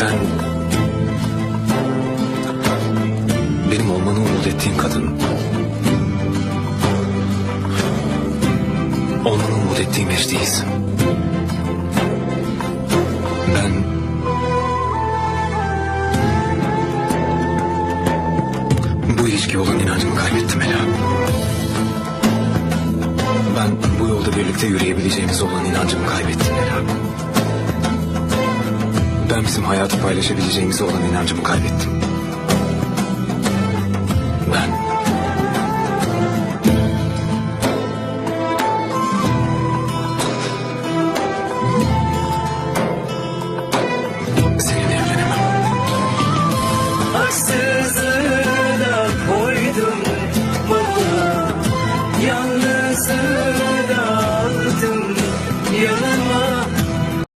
Sen... Benim olmanı umut ettiğim kadın. Olmanı umut ettiğim eş değilsin. Ben... Bu ilişki olan inancımı kaybettim Ela. Ben bu yolda birlikte yürüyebileceğimiz olan inancımı kaybettim Ela. Ben bizim hayatı paylaşabileceğimize olan inancımı kaybettim. Ben... Seninle evlenemem. Haksızlığına koydum bana Yalnızlığına aldım yanıma